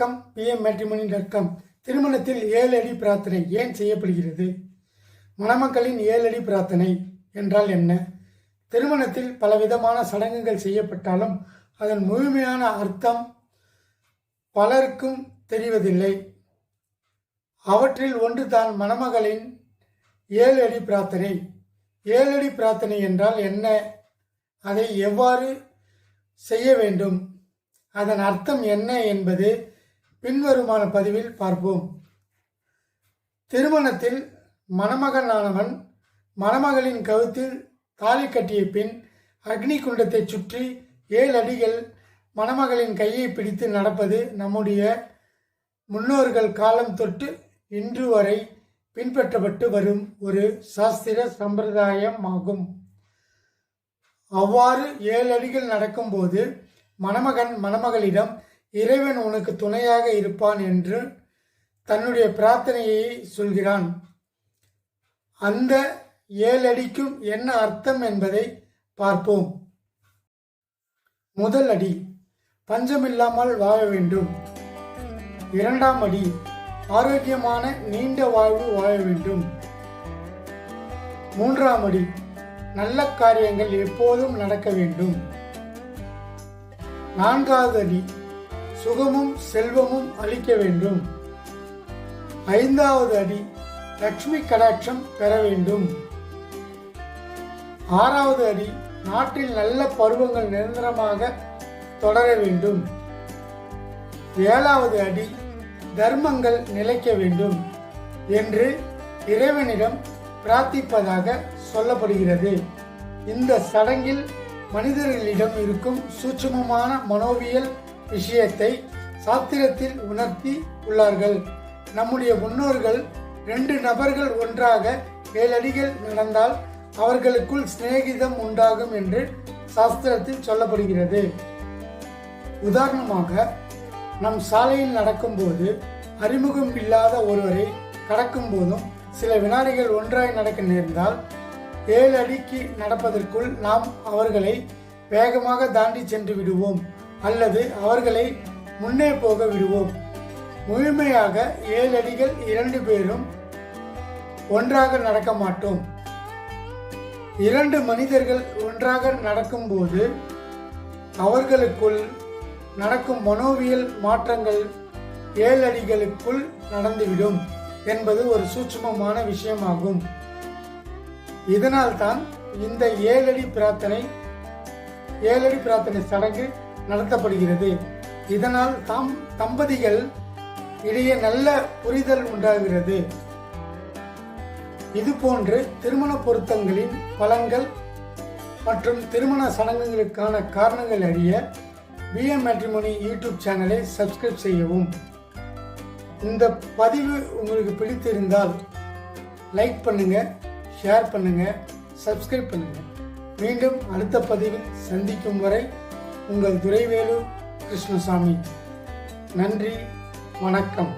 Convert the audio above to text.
வணக்கம் PM matrimony dot com திருமணத்தில் ஏழு அடி பிரார்த்தனை ஏன் செய்யப்படுகிறது? மணமக்களின் ஏழு அடி பிரார்த்தனை என்றால் என்ன? திருமணத்தில் பலவிதமான சடங்குகள் செய்யப்பட்டாலும் அதன் முழுமையான அர்த்தம் பலருக்கும் தெரிவதில்லை. அவற்றில் ஒன்று தான் மணமகளின் ஏழு அடி பிரார்த்தனை. ஏழு அடி பிரார்த்தனை என்றால் என்ன? அதை எவ்வாறு செய்ய வேண்டும்? அதன் அர்த்தம் என்ன என்பது பின்வருமான பதிவில் பார்ப்போம். திருமணத்தில் மணமகனானவன் மணமகளின் கழுத்தில் தாலி கட்டிய பின் அக்னி குண்டத்தை சுற்றி ஏழு அடிகள் மணமகளின் கையை பிடித்து நடப்பது நம்முடைய முன்னோர்கள் காலம் தொட்டு இன்று வரை பின்பற்றப்பட்டு வரும் ஒரு சாஸ்திர சம்பிரதாயமாகும். அவ்வாறு ஏழு அடிகள் நடக்கும்போது மணமகன் மணமகளிடம் இறைவன் உனக்கு துணையாக இருப்பான் என்று தன்னுடைய பிரார்த்தனையை சொல்கிறான். அந்த ஏழடிக்கும் என்ன அர்த்தம் என்பதை பார்ப்போம். முதல் அடி பஞ்சமில்லாமல் வாழ வேண்டும். இரண்டாம் அடி ஆரோக்கியமான நீண்ட வாழ்வு வாழ வேண்டும். மூன்றாம் அடி நல்ல காரியங்கள் எப்போதும் நடக்க வேண்டும். நான்காவது அடி சுகமும் செல்வமும் அளிக்க வேண்டும். ஐந்தாவது அடி லக்ஷ்மி கடாட்சம் பெற வேண்டும். ஆறாவது அடி நாட்டில் நல்ல பருவங்கள் நிரந்தரமாக தொடர வேண்டும். ஏழாவது அடி தர்மங்கள் நிலைக்க வேண்டும் என்று இறைவனிடம் பிரார்த்திப்பதாக சொல்லப்படுகிறது. இந்த சடங்கில் மனிதர்களிடம் இருக்கும் சூட்சமமான மனோவியல் விஷயத்தை சாத்திரத்தில் உணர்த்தி உள்ளார்கள். நம்முடைய முன்னோர்கள் ரெண்டு நபர்கள் ஒன்றாக ஏழடிகள் நடந்தால் அவர்களுக்குள் சிநேகிதம் உண்டாகும் என்று சாஸ்திரத்தில் சொல்லப்படுகிறது. உதாரணமாக நம் சாலையில் நடக்கும்போது அறிமுகம் இல்லாத ஒருவரை கடக்கும் போதும் சில வினாடிகள் ஒன்றாய் நடக்க நேர்ந்தால் ஏழு அடிக்கு நடப்பதற்குள் நாம் அவர்களை வேகமாக தாண்டி சென்று விடுவோம். அல்லது அவர்களை முன்னே போக விடுவோம். முழுமையாக ஏழு அடிகள் இரண்டு பேரும் ஒன்றாக நடக்க மாட்டோம். இரண்டு மனிதர்கள் ஒன்றாக நடக்கும்போது அவர்களுக்குள் நடக்கும் மனோவியல் மாற்றங்கள் ஏழு அடிகளுக்குள் நடந்துவிடும் என்பது ஒரு சூட்சுமமான விஷயமாகும். இதனால்தான் இந்த ஏழடி பிரார்த்தனை ஏழடி பிரார்த்தனை சடங்கு நடத்தப்படுகிறது. இதனால் தாம் தம்பதிகள் இடையே நல்ல புரிதல் உண்டாகிறது. இதுபோன்று திருமண பொருத்தங்களின் பலன்கள் மற்றும் திருமண சடங்குகளுக்கான காரணங்கள் அறிய பிஎம் மேட்ரிமோனி யூடியூப் சேனலை சப்ஸ்கிரைப் செய்யவும். இந்த பதிவு உங்களுக்கு பிடித்திருந்தால் லைக் பண்ணுங்க ஷேர் பண்ணுங்க சப்ஸ்கிரைப் பண்ணுங்க. மீண்டும் அடுத்த பதிவில் சந்திக்கும் வரை உங்கள் துரைவேலு கிருஷ்ணசாமி. நன்றி வணக்கம்.